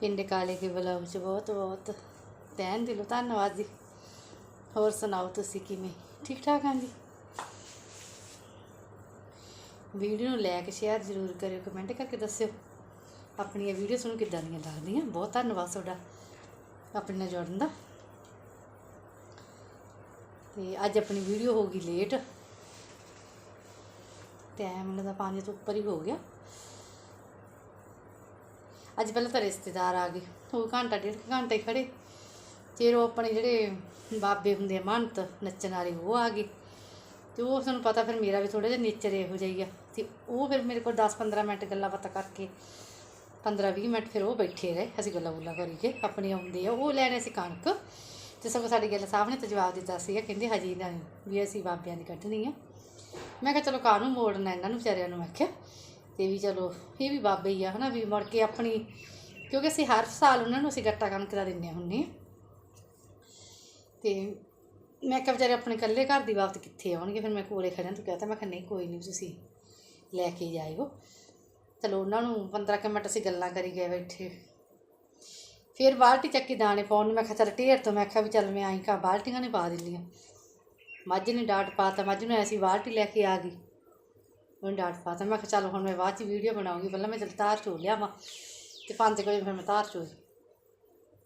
ਪਿੰਡ ਕਾਲੇ ਕੇ ਬਲੌਗ 'ਚ ਬਹੁਤ ਬਹੁਤ ਤਹਿਨ ਦਿਲੋਂ ਧੰਨਵਾਦ ਜੀ। ਹੋਰ ਸੁਣਾਓ ਤੁਸੀਂ ਕਿਵੇਂ? ਠੀਕ ਠਾਕ ਹਾਂ ਜੀ? ਵੀਡੀਓ ਨੂੰ ਲਾਇਕ ਸ਼ੇਅਰ ਜ਼ਰੂਰ ਕਰਿਓ ਕਮੈਂਟ ਕਰਕੇ ਦੱਸਿਓ। ਆਪਣੀਆਂ ਵੀਡੀਓ ਤੁਹਾਨੂੰ ਕਿੱਦਾਂ ਦੀਆਂ ਲੱਗਦੀਆਂ? ਬਹੁਤ ਧੰਨਵਾਦ ਤੁਹਾਡਾ, ਆਪਣੇ ਨਾਲ ਜੋੜਨ ਦਾ। ਤੇ ਅੱਜ ਆਪਣੀ ਵੀਡੀਓ ਹੋ ਗਈ ਲੇਟ ਟਾਈਮ ਲੱਗਦਾ 5 ਤੋਂ ਉੱਪਰ ਹੀ ਹੋ ਗਿਆ। ਅੱਜ ਪਹਿਲਾਂ ਤਾਂ ਰਿਸ਼ਤੇਦਾਰ ਆ ਗਏ। ਉਹ ਘੰਟਾ ਡੇਢ ਕੁ ਘੰਟਾ ਹੀ ਖੜੇ। ਫਿਰ ਉਹ ਆਪਣੇ ਜਿਹੜੇ ਬਾਬੇ ਹੁੰਦੇ ਆ, ਮਹੰਤ, ਨੱਚਣ ਵਾਲੇ, ਉਹ ਆ ਗਏ। ਤੇ ਉਹ ਤੁਹਾਨੂੰ ਪਤਾ ਫਿਰ ਮੇਰਾ ਵੀ ਥੋੜਾ ਜਿਹਾ ਨੇਚਰ ਇਹੋ ਜਿਹਾ ਆ। ਤੇ ਉਹ ਫਿਰ ਮੇਰੇ ਕੋਲ 10-15 ਮਿੰਟ ਗੱਲਾਂ ਬਾਤਾਂ ਕਰਕੇ 15-20 ਮਿੰਟ ਫਿਰ ਉਹ ਬੈਠੇ ਰਹੇ। ਅਸੀਂ ਗੱਲਾਂ ਗੁੱਲਾਂ ਕਰੀਏ ਕੇ ਆਪਣੇ ਆਉਂਦੇ ਆ। ਉਹ ਲੈਣੇ ਸੀ ਕਣਕ। ਤੇ ਸਗੋਂ ਸਾਡੀ ਗੱਲ ਸਾਹਿਬ ਨੇ ਤਾਂ ਜਵਾਬ ਦਿੱਤਾ ਸੀਗਾ, ਕਹਿੰਦੇ ਹਜੇ ਨਾ ਵੀ ਅਸੀਂ ਬਾਬਿਆਂ ਦੀ ਕੱਢਣੀ ਆ। ਮੈਂ ਕਿਹਾ ਚਲੋ ਕਾਹਨੂੰ ਮੋੜਨਾ ਇਹਨਾਂ ਨੂੰ ਵਿਚਾਰਿਆਂ ਨੂੰ? ਮੈਂ ਕਿਹਾ ਤੇ ਵੀ ਚਲੋ, ਇਹ ਵੀ ਬਾਬੇ ਹੀ ਆ, ਹਨਾ, ਵੀ ਮੁੜ ਕੇ ਆਪਣੀ, ਕਿਉਂਕਿ ਅਸੀਂ ਹਰ ਸਾਲ ਉਹਨਾਂ ਨੂੰ ਅਸੀਂ ਗੱਟਾ ਕਣਕ ਦਾ ਦਿੰਨੇ ਹੁੰਨੇ ਆ ਤੇ ਮੈਂ ਕਿਹਾ ਵਿਚਾਰੇ ਆਪਣੇ ਇਕੱਲੇ ਘਰ ਦੀ ਬਾਬਤ ਕਿੱਥੇ ਆਉਣਗੇ, ਫਿਰ ਮੈਂ ਕੋਲੇ ਖੜਿਆਂ ਤੋਂ ਕਹਤਾ ਮੈਂ ਕਿਹਾ, ਨਹੀਂ, ਕੋਈ ਨਹੀਂ, ਤੁਸੀਂ ਲੈ ਕੇ ਜਾਇਓ। ਚਲੋ, ਉਹਨਾਂ ਨੂੰ 15 ਕੁ ਮਿੰਟ ਅਸੀਂ ਗੱਲਾਂ ਕਰੀ ਗਏ ਬੈਠੇ। ਫਿਰ ਬਾਲਟੀ ਚੱਕੀ ਦਾਣੇ ਪਾਉਣ ਨੂੰ ਮੈਂ ਕਿਹਾ, ਚੱਲ ਢੇਰ ਤੋਂ, ਮੈਂ ਕਿਹਾ ਵੀ ਚੱਲ ਮੈਂ ਆਈ ਕਾ ਬਾਲਟੀਆਂ ਨੇ ਪਾ ਦਿੰਦੀਆਂ ਮੱਝ ਨੇ ਡਾਟ ਪਾਤਾ, ਮੱਝ ਨੂੰ ਐਸੀ ਬਾਲਟੀ ਲੈ ਕੇ ਆ ਗਈ। ਉਹਨੇ ਡਾਟ ਪਾਤਾ ਮੈਂ ਕਿਹਾ ਚੱਲ ਹੁਣ ਮੈਂ ਬਾਅਦ ਚ ਵੀਡੀਓ ਬਣਾਉਂਗੀ। ਪਹਿਲਾਂ ਮੈਂ ਚੱਲ ਤਾਰ ਚੋ ਲਿਆ ਵਾ ਤੇ ਪੰਜ ਕੁ ਵਜੇ ਫਿਰ ਮੈਂ ਤਾਰ ਚੋਈ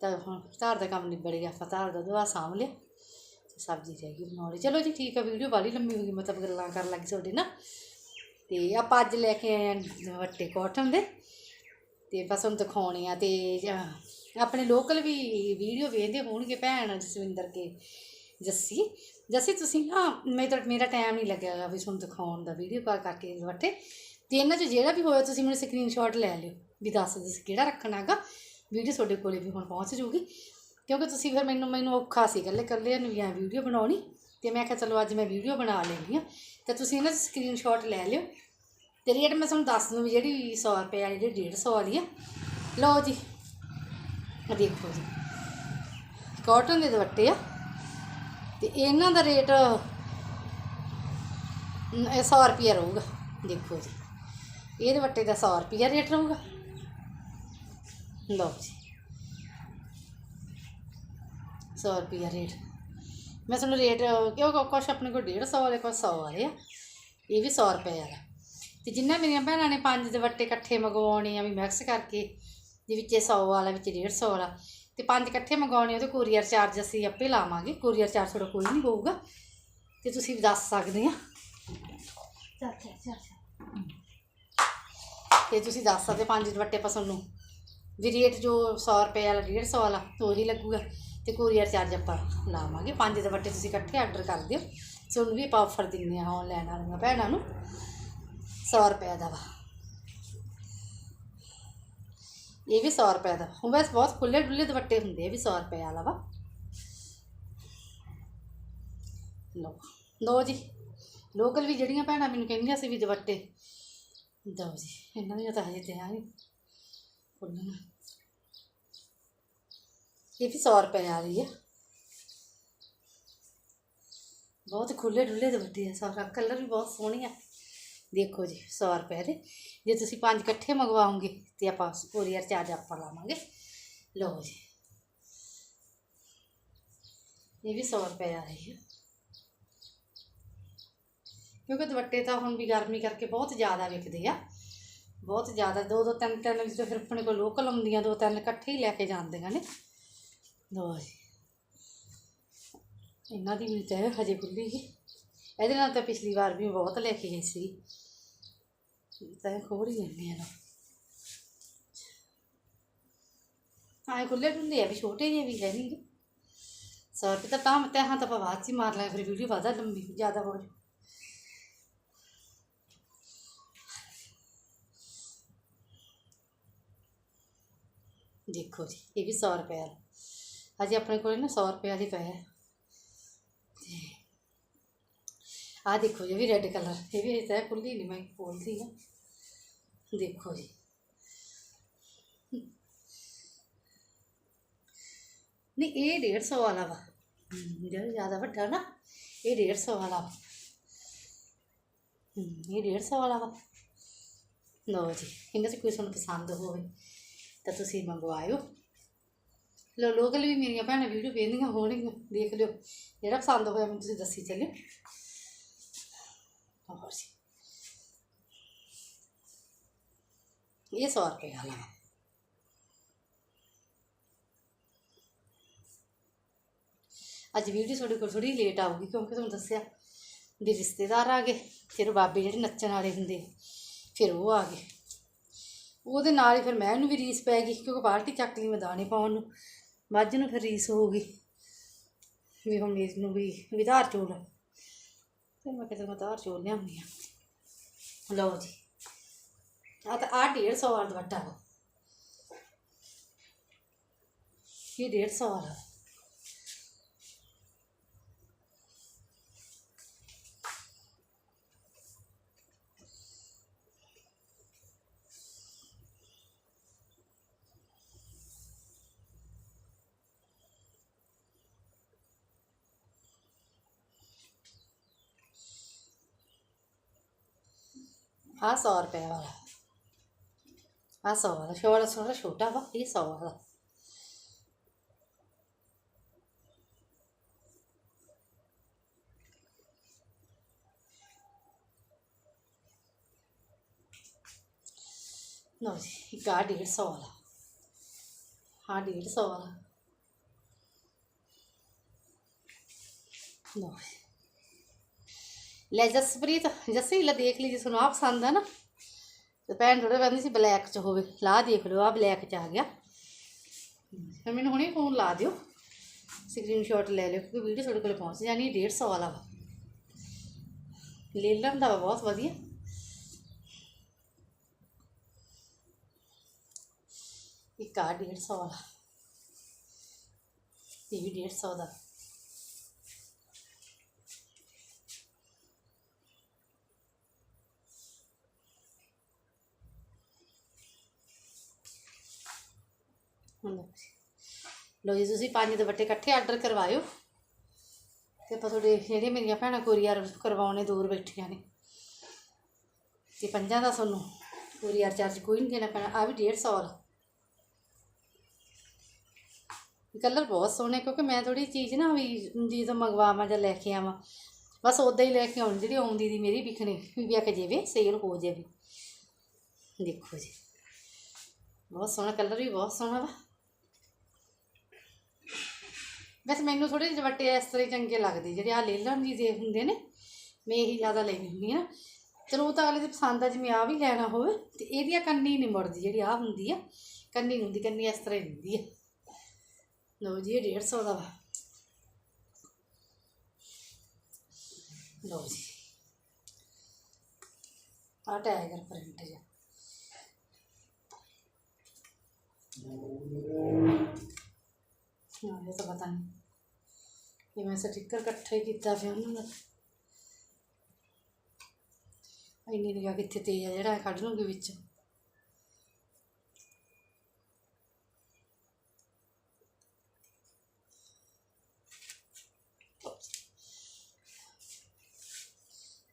ਤਾਂ ਹੁਣ ਤਾਰ ਦਾ ਕੰਮ ਨਿਬੜ ਗਿਆ। ਆਪਾਂ ਤਾਰ ਦਾ ਦੁਆ ਸਾਂਭ ਲਿਆ ਤੇ ਸਬਜ਼ੀ ਰਹਿ ਗਈ ਬਣਾਉਣ ਚਲੋ ਜੀ ਠੀਕ ਆ ਵੀਡੀਓ ਵਾਲੀ ਲੰਮੀ ਹੋ ਗਈ, ਮਤਲਬ ਗੱਲਾਂ ਕਰਨ ਲੱਗੀ ਤੁਹਾਡੇ ਨਾਲ। ਤੇ ਆਪਾਂ ਅੱਜ ਲੈ ਕੇ ਆਏ ਹਾਂ ਵੱਟੇ ਕਾਟਨ ਦੇ। ਤੇ ਬਸ ਹੁਣ ਦਿਖਾਉਣੇ ਆ ਤੇ ਆਪਣੇ ਲੋਕਲ ਵੀ ਵੀਡੀਓ ਵੇਖਦੇ ਹੋਣਗੇ ਭੈਣ ਜਸਵਿੰਦਰ ਕੇ। ਜੱਸੀ ਜੱਸੀ ਤੁਸੀਂ ਨਾ ਮੇਰਾ ਮੇਰਾ ਟਾਈਮ ਨਹੀਂ ਲੱਗਿਆ ਹੈਗਾ ਵੀ ਤੁਹਾਨੂੰ ਦਿਖਾਉਣ ਦਾ ਵੀਡੀਓ ਕਾਲ ਕਰਕੇ ਦੁਪੱਟੇ ਤੇ ਇਹਨਾਂ 'ਚ ਜਿਹੜਾ ਵੀ ਹੋਇਆ ਤੁਸੀਂ ਮੈਨੂੰ ਸਕਰੀਨਸ਼ਾਟ ਲੈ ਲਿਓ ਵੀ ਦੱਸ ਦਿਓ ਤੁਸੀਂ ਕਿਹੜਾ ਰੱਖਣਾ ਹੈਗਾ। ਵੀਡੀਓ ਤੁਹਾਡੇ ਕੋਲੇ ਵੀ ਹੁਣ ਪਹੁੰਚ ਜੂਗੀ ਕਿਉਂਕਿ ਤੁਸੀਂ ਫਿਰ ਮੈਨੂੰ ਮੈਨੂੰ ਔਖਾ ਸੀ ਇਕੱਲੇ ਇਕੱਲੇ ਨੂੰ ਵੀ ਐਂ ਵੀਡੀਓ ਬਣਾਉਣੀ। ਤੇ ਮੈਂ ਕਿਹਾ ਚਲੋ ਅੱਜ ਮੈਂ ਵੀਡੀਓ ਬਣਾ ਲੈਂਦੀ ਆ ਤੇ ਤੁਸੀਂ ਇਹਨਾਂ 'ਚ ਸਕਰੀਨਸ਼ਾਟ ਲੈ ਲਿਓ। ਤੇ ਰੇਟ ਮੈਂ ਤੁਹਾਨੂੰ ਦੱਸ ਦੂੰ ਵੀ ਜਿਹੜੀ 100 ਰੁਪਏ ਵਾਲੀ ਜਿਹੜੀ 150 ਵਾਲੀ ਆ। ਲਓ ਜੀ। ਦੇਖੋ ਜੀ। ਕਾਟਨ ਦੇ ਦੁਪੱਟੇ ਆ। ਤੇ ਇਹਨਾਂ ਦਾ ਰੇਟ 100 ਰੁਪਏ ਰਹੂਗਾ, ਦੇਖੋ ਜੀ। ਇਹ ਦੁਪੱਟੇ ਦਾ 100 ਰੁਪਏ ਰੇਟ ਰਹੂਗਾ। ਲਓ ਜੀ। 100 ਰੁਪਏ ਰੇਟ। ਮੈਂ ਤੁਹਾਨੂੰ ਰੇਟ, ਕਿਉਂ ਕੁਛ ਆਪਣੇ ਕੋਲ 150 ਵਾਲੇ ਕੋਲ 100 ਵਾਲੇ ਆ, ਇਹ ਵੀ 100 ਰੁਪਏ ਵਾਲਾ ਤੇ ਜਿੰਨਾ ਮੇਰੀਆਂ ਭੈਣਾਂ ਨੇ ਪੰਜ ਦੁਪੱਟੇ ਇਕੱਠੇ ਮੰਗਵਾਉਣੇ ਆ ਵੀ ਮਿਕਸ ਕਰਕੇ, ਦੇ ਵਿੱਚ 100 ਵਾਲਾ, ਵਿੱਚ 150 ਵਾਲਾ ਤੇ ਪੰਜ ਇਕੱਠੇ ਮੰਗਾਉਣੇ ਉਹਦੇ ਕੋਰੀਅਰ ਚਾਰਜ ਅਸੀਂ ਆਪੇ ਲਾਵਾਂਗੇ। ਕੋਰੀਅਰ ਚਾਰਜ ਤੁਹਾਡਾ ਕੋਈ ਨਹੀਂ ਹੋਊਗਾ। ਤੇ ਤੁਸੀਂ ਵੀ ਦੱਸ ਸਕਦੇ ਆ। ਚੱਲ ਚੱਲ ਚੱਲ ਚੱਲ। ਤੇ ਤੁਸੀਂ ਦੱਸ ਸਕਦੇ ਪੰਜ ਦੁਪੱਟੇ ਪਸੰਦ ਨੂੰ ਵੀ ਰੇਟ ਜੋ 100 ਰੁਪਏ ਵਾਲਾ 150 ਵਾਲਾ ਉਹੀ ਲੱਗੂਗਾ। ਤੇ ਕੋਰੀਅਰ ਚਾਰਜ ਆਪਾਂ ਲਾਵਾਂਗੇ। ਪੰਜ ਦੁਪੱਟੇ ਤੁਸੀਂ ਇਕੱਠੇ ਆਰਡਰ ਕਰ ਦਿਓ। ਤੁਹਾਨੂੰ ਵੀ ਆਪਾਂ ਆਫਰ ਦਿੰਦੇ ਆ ਆਨਲਾਈਨ ਵਾਲੀਆਂ ਭੈਣਾਂ ਨੂੰ। 100 ਰੁਪਏ ਦਾ ਵਾ। ਇਹ ਵੀ 100 ਰੁਪਏ ਦਾ। ਹੁਣ ਬਸ ਬਹੁਤ ਖੁੱਲੇ ਡੁੱਲੇ ਦੁਪੱਟੇ ਹੁੰਦੇ ਆ ਵੀ 100 ਰੁਪਏ ਵਾਲਾ ਵਾ। ਲਓ ਲਓ ਜੀ, ਲੋਕਲ ਵੀ ਜਿਹੜੀਆਂ ਭੈਣਾਂ ਮੈਨੂੰ ਕਹਿੰਦੀਆਂ ਸੀ ਵੀ ਦੁਪੱਟੇ ਦੋ ਜੀ, ਇਹਨਾਂ ਦੀਆਂ ਤਾਂ ਹਜੇ ਤਿਆਰ ਨਹੀਂ ਖੁੱਲ੍ਹਣਾ ਇਹ ਵੀ 100 ਰੁਪਏ ਵਾਲੀ ਆ। ਬਹੁਤ ਖੁੱਲੇ ਡੁੱਲੇ ਦੁਪੱਟੇ ਆ, ਸਾਰਾ ਕਲਰ ਵੀ ਬਹੁਤ ਸੋਹਣੀ ਆ। ਦੇਖੋ ਜੀ 100 ਰੁਪਏ ਦੇ ਜੇ ਤੁਸੀਂ ਪੰਜ ਇਕੱਠੇ ਮੰਗਵਾਓਗੇ ਤੇ ਆਪਾਂ ਕੋਰੀਅਰ ਚਾਰਜ ਆਪਾਂ ਲਾਵਾਂਗੇ ਲਓ ਜੀ ਇਹ ਵੀ 100 ਰੁਪਏ ਆ ਰਹੀ ਹੈ ਕਿਉਂਕਿ ਦੁਪੱਟੇ ਤਾਂ ਹੁਣ ਵੀ ਗਰਮੀ ਕਰਕੇ ਬਹੁਤ ਜ਼ਿਆਦਾ ਵਿਕਦੇ ਆ ਬਹੁਤ ਜ਼ਿਆਦਾ ਦੋ ਦੋ ਤਿੰਨ ਤਿੰਨ ਜਦੋਂ ਫਿਰ ਆਪਣੇ ਕੋਲ ਲੋਕਲ ਹੁੰਦੀਆਂ ਦੋ ਤਿੰਨ ਇਕੱਠੇ ਹੀ ਲੈ ਕੇ ਜਾਂਦੀਆਂ ਨੇ ਲਓ ਜੀ ਇਹਨਾਂ ਦੀ ਵੀ ਤੇ ਹਜੇ ਖੁੱਲੀ ਸੀ ਇਹਦੇ ਨਾਲ ਤਾਂ ਪਿਛਲੀ ਵਾਰ ਵੀ ਬਹੁਤ ਲੈ ਕੇ ਗਈ ਸੀ ਤਾਂ ਖੋਲ ਹੀ ਲੈਂਦੇ ਆ ਨਾ ਆਏ ਖੁੱਲੇ ਡੁੱਲੇ ਆ ਵੀ ਛੋਟੇ ਜਿਹੇ ਵੀ ਹੈ ਨਹੀਂ ਸੌ ਰੁਪਏ ਤਾਂ ਤਾਂ ਤੇ ਹਾਂ ਤਾਂ ਆਪਾਂ ਬਾਅਦ 'ਚ ਹੀ ਮਾਰ ਲਾਂਗੇ, ਫਿਰ ਵੀਡੀਓ ਵਾਦਾ ਲੰਬੀ, ਜ਼ਿਆਦਾ ਹੋ ਜਾਊ। ਦੇਖੋ ਜੀ, ਇਹ ਵੀ 100 ਰੁਪਏ ਵਾਲਾ। ਅਜੇ ਆਪਣੇ ਕੋਲ ਨਾ 100 ਰੁਪਏ ਵਾਲੀ ਪਏ ਤੇ ਆ ਦੇਖੋ ਜੀ ਇਹ ਵੀ ਰੈੱਡ ਕਲਰ ਇਹ ਵੀ ਤਾਂ ਖੁੱਲੀ ਨਹੀਂ ਮੈਂ ਖੋਲਦੀ ਹਾਂ। ਦੇਖੋ ਜੀ। ਨਹੀਂ ਇਹ 150 ਵਾਲਾ ਵਾ। ਜਿਹੜਾ ਜ਼ਿਆਦਾ ਵੱਡਾ ਨਾ ਇਹ 150 ਵਾਲਾ ਵਾ। ਹਮ, ਇਹ 150 ਵਾਲਾ ਵਾ। ਲਓ ਜੀ ਇਹਨਾਂ 'ਚ ਕੋਈ ਤੁਹਾਨੂੰ ਪਸੰਦ ਹੋਵੇ ਤਾਂ ਤੁਸੀਂ ਮੰਗਵਾਇਓ। ਲੋ ਲੋਕਲ ਵੀ ਮੇਰੀਆਂ ਭੈਣਾਂ ਵੀਡੀਓ ਵੇਖਦੀਆਂ ਹੋਣਗੀਆਂ ਦੇਖ ਲਿਓ। ਜਿਹੜਾ ਪਸੰਦ ਹੋਇਆ ਮੈਨੂੰ ਤੁਸੀਂ ਦੱਸੀ ਚੱਲਿਓ। ਹੋਰ ਜੀ ਇਹ 100 ਰੁਪਏ ਵਾਲਾ ਅੱਜ ਵੀਡੀਓ ਤੁਹਾਡੇ ਕੋਲ ਥੋੜੀ ਲੇਟ ਆਊਗੀ, ਕਿਉਂਕਿ ਤੁਹਾਨੂੰ ਦੱਸਿਆ ਵੀ ਰਿਸ਼ਤੇਦਾਰ ਆ ਗਏ, ਫਿਰ ਬਾਬੇ ਜਿਹੜੇ ਨੱਚਣ ਵਾਲੇ ਹੁੰਦੇ, ਫਿਰ ਉਹ ਆ ਗਏ। ਉਹਦੇ ਨਾਲ ਹੀ ਫਿਰ ਮੈਂ ਇਹਨੂੰ ਵੀ ਰੀਸ ਪੈ ਗਈ, ਕਿਉਂਕਿ ਬਾਲਟੀ ਚੱਕ ਲਈ ਮੈਂ ਦਾਣੇ ਪਾਉਣ ਨੂੰ। ਮੱਝ ਨੂੰ ਫਿਰ ਰੀਸ ਹੋ ਗਈ। ਵੀ ਹੁਣ ਮੇਰੀ ਨੂੰ ਵੀ ਵਿਧਾਰ ਚੋਲ। ਤੇ ਮੈਂ ਕਿਹਾ ਮੈਂ ਧਾਰ ਚੋਲ ਲਿਆਉਂਦੀ ਆ। ਲਓ ਜੀ। ਆ ਤਾਂ ਆ 150 ਵਾਲਾ ਦੁਪੱਟਾ ਵਾ। ਇਹ 150 ਵਾਲਾ। ਆ 100 ਰੁਪਏ ਵਾਲਾ। ਆ 100 ਵਾਲਾ ਸ਼ੋ ਵਾਲਾ ਥੋੜਾ ਛੋਟਾ ਵਾ, ਇਹ 100 ਵਾਲਾ। ਲਓ ਜੀ, ਇੱਕ ਆ 150 ਵਾਲਾ। ਹਾਂ 150 ਵਾਲਾ। ਲਓ ਲੈ ਜਸਪ੍ਰੀਤ ਜੱਸੀ, ਲੈ ਦੇਖ ਲਈ ਜੇ ਤੁਹਾਨੂੰ ਆ ਪਸੰਦ ਆ ਨਾ। ਤੇ ਭੈਣ ਥੋੜਾ ਕਹਿੰਦੀ ਸੀ ਬਲੈਕ ਚ ਹੋਵੇ। ਲਾ ਦੇਖ ਲਿਓ ਆ ਬਲੈਕ ਚ ਆ ਗਿਆ। ਫਿਰ ਮੈਨੂੰ ਹੁਣੇ ਫੋਨ ਲਾ ਦਿਓ। ਸਕਰੀਨਸ਼ਾਟ ਲੈ ਲਿਓ, ਕਿਉਂਕਿ ਵੀਡੀਓ ਤੁਹਾਡੇ ਕੋਲ ਪਹੁੰਚ ਜਾਣੀ ਹੈ 150 ਵਾਲਾ ਵਾ। ਲੈਣ ਦਾ ਵਾ, ਬਹੁਤ ਵਧੀਆ। ਇੱਕ ਆ 150 ਵਾਲਾ। ਇਹ ਵੀ 150 ਦਾ ਹੁਣ ਲਓ ਜੀ। ਲਓ ਜੀ, ਤੁਸੀਂ ਪੰਜ ਦੁਪੱਟੇ ਇਕੱਠੇ ਆਰਡਰ ਕਰਵਾਇਓ ਤੇ ਆਪਾਂ ਤੁਹਾਡੇ ਜਿਹੜੇ ਮੇਰੀਆਂ ਭੈਣਾਂ ਕੋਰੀਅਰ ਕਰਵਾਉਣੇ ਦੂਰ ਬੈਠੀਆਂ ਨੇ। ਤੇ ਪੰਜਾਂ ਦਾ ਤੁਹਾਨੂੰ ਕੋਰੀਅਰ ਚਾਰਜ ਕੋਈ ਨਹੀਂ ਦੇਣਾ ਪੈਣਾ ਆ ਵੀ 150 ਵਾਲਾ। ਕਲਰ ਬਹੁਤ ਸੋਹਣੇ, ਕਿਉਂਕਿ ਮੈਂ ਥੋੜੀ ਚੀਜ਼ ਨਾ ਵੀ ਜਦੋਂ ਮੰਗਵਾਵਾਂ ਜਾਂ ਲੈ ਕੇ ਆਵਾਂ। ਬਸ ਉਦਾਂ ਹੀ ਲੈ ਕੇ ਆਉਣ, ਜਿਹੜੀ ਆਉਂਦੀ ਦੀ ਮੇਰੀ ਵਿਖਣੀ ਵੀ ਵਿਕ ਜਾਵੇ ਸੇਲ ਹੋ ਜਾਵੇ। ਦੇਖੋ ਜੀ, ਬਹੁਤ ਸੋਹਣਾ ਕਲਰ ਵੀ ਬਹੁਤ ਸੋਹਣਾ ਵਾ। ਵੈਸੇ ਮੈਨੂੰ ਥੋੜੇ ਜਿਹੇ ਵੱਟੇ ਇਸ ਤਰ੍ਹਾਂ ਹੀ ਚੰਗੇ ਲੱਗਦੇ, ਜਿਹੜੇ ਆ ਲੇਲਣ ਜੀ ਦੇ ਹੁੰਦੇ ਨੇ, ਮੈਂ ਇਹੀ ਜ਼ਿਆਦਾ ਲੈਣੀ ਹੁੰਦੀ ਆ ਚਲੋ ਉਹ ਤਾਂ ਅਗਲੇ ਦੀ ਪਸੰਦ ਆ, ਜਿਵੇਂ ਆ ਵੀ ਲੈਣਾ ਹੋਵੇ, ਤੇ ਇਹਦੀਆਂ ਕੰਨੀ ਨਹੀਂ ਮੁੜਦੀ, ਜਿਹੜੀ ਆ ਹੁੰਦੀ ਆ, ਕੰਨੀ ਨੀ ਹੁੰਦੀ, ਕੰਨੀ ਇਸ ਤਰ੍ਹਾਂ ਹੀ ਹੁੰਦੀ ਆ। ਲਓ ਜੀ, ਇਹ 150 ਦਾ ਵਾ। ਲਓ ਜੀ। ਆ ਟਾਈਗਰ ਪ੍ਰਿੰਟ ਜਿਹਾ। ਹਾਂ ਇਹ ਤਾਂ ਪਤਾ ਨਹੀਂ ਕਿ ਮੈਂ ਸਟicker ਇਕੱਠੇ ਕੀਤਾ ਫਿਰ ਉਹਨਾਂ ਦਾ। ਇੰਨੀ ਨਿਗਾਹ ਕਿੱਥੇ ਤੇਜ਼ ਆ, ਜਿਹੜਾ ਕੱਢ ਲੂੰਗੀ ਵਿੱਚ।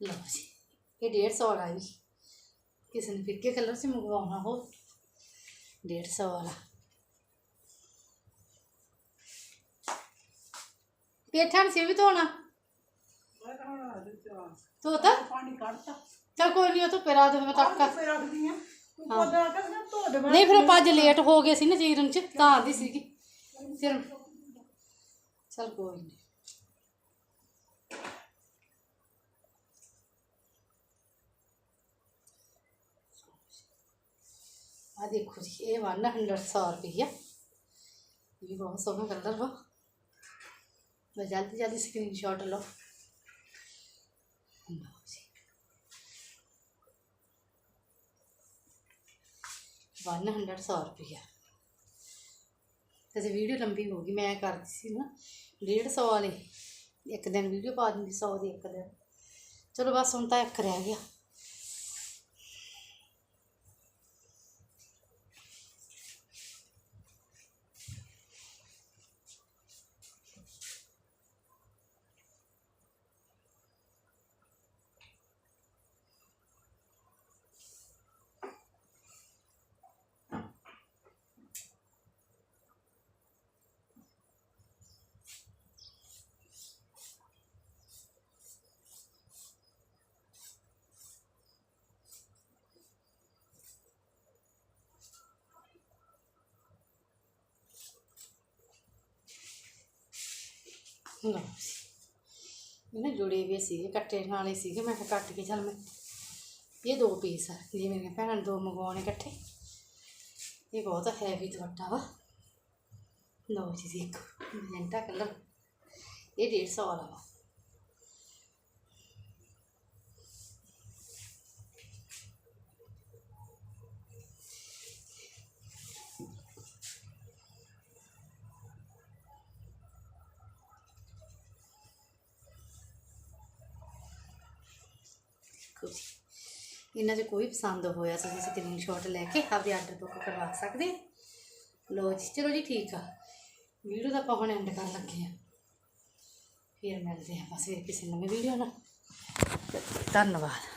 ਲਓ ਜੀ, ਇਹ 150 ਵਾਲਾ ਵੀ ਕਿਸੇ ਨੇ ਫਿੱਕੇ ਕਲਰ 'ਚ ਮੰਗਵਾਉਣਾ ਹੋ 150 ਵਾਲਾ। ਪੇਠਾ ਨਹੀਂ ਵੀ ਧੋਣਾ। ਧੋਤਾ? ਪਾਣੀ ਕੱਢਤਾ ਚਲ ਕੋਈ ਨਹੀਂ ਉਹ ਤੋਂ ਪਿਰਾ ਦੇ ਮੈਂ ਤੱਕ ਫੇਰ ਰੱਖਦੀ ਆ ਤੂੰ ਪੌਦਾ ਕਰ ਨਾ ਧੋ ਦੇ ਨਹੀਂ, ਫਿਰ ਆਪਾਂ ਅੱਜ ਲੇਟ ਹੋ ਗਏ ਸੀ ਨਾ ਚੀਰਨ ਚ, ਤਾਂ ਆਂਦੀ ਸੀਗੀ। ਫਿਰ ਚਲ ਕੋਈ ਨਹੀਂ ਆ ਦੇਖੋ ਜੀ ਇਹ 100 ਰੁਪਈਆ ਇਹ ਵੀ ਬਹੁਤ ਸੋਹਣਾ ਕਲਰ ਵਾ ਮੈਂ ਜਲਦੀ ਜਲਦੀ ਸਕਰੀਨਸ਼ਾਟ ਲਓ। ਲਓ ਜੀ 100 ਰੁਪਈਆ। ਤੇ ਵੀਡੀਓ ਲੰਬੀ ਹੋ ਗਈ, ਮੈਂ ਕਰਦੀ ਸੀ ਨਾ 150 ਵਾਲੇ। ਇੱਕ ਦਿਨ ਵੀਡੀਓ ਪਾ ਦਿੰਦੀ 100 ਦੀ ਇੱਕ ਦਿਨ। ਚਲੋ ਬਸ ਹੁਣ ਤਾਂ ਇੱਕ ਰਹਿ ਗਿਆ। ਲਓ ਜੀ ਜੁੜੇ ਵੀ ਸੀਗੇ ਕੱਟੇ ਨਾਲੇ ਸੀਗੇ। ਮੈਂ ਕਿਹਾ ਕੱਟ ਕੇ ਚੱਲ ਮੈਂ। ਇਹ ਦੋ ਪੀਸ ਆ। ਜੇ ਮੇਰੀਆਂ ਭੈਣਾਂ ਨੇ ਦੋ ਮੰਗਵਾਉਣੇ ਇਕੱਠੇ। ਇਹ ਬਹੁਤ ਹੈਵੀ ਦੁਪੱਟਾ ਵਾ। ਲਓ ਜੀ ਦੇਖੋ ਮੈਜੈਂਟਾ ਕਲਰ ਇਹ 150 ਵਾਲਾ ਵਾ। ਦੇਖੋ ਇਹਨਾਂ 'ਚ ਕੋਈ ਪਸੰਦ ਹੋਇਆ ਤਾਂ ਤੁਸੀਂ ਸਕਰੀਨਸ਼ਾਟ ਲੈ ਕੇ ਆਪਦੇ ਆਰਡਰ ਬੁੱਕ ਕਰਵਾ ਸਕਦੇ ਹੋ। ਲਓ ਜੀ, ਚਲੋ ਜੀ ਠੀਕ ਆ। ਵੀਡੀਓ ਦਾ ਆਪਾਂ ਹੁਣ ਐਂਡ ਕਰਨ ਲੱਗੇ ਆ ਫਿਰ ਮਿਲਦੇ ਆ ਬਸ ਫਿਰ ਕਿਸੇ ਨਵੀਂ ਵੀਡੀਓ ਨਾਲ। ਧੰਨਵਾਦ।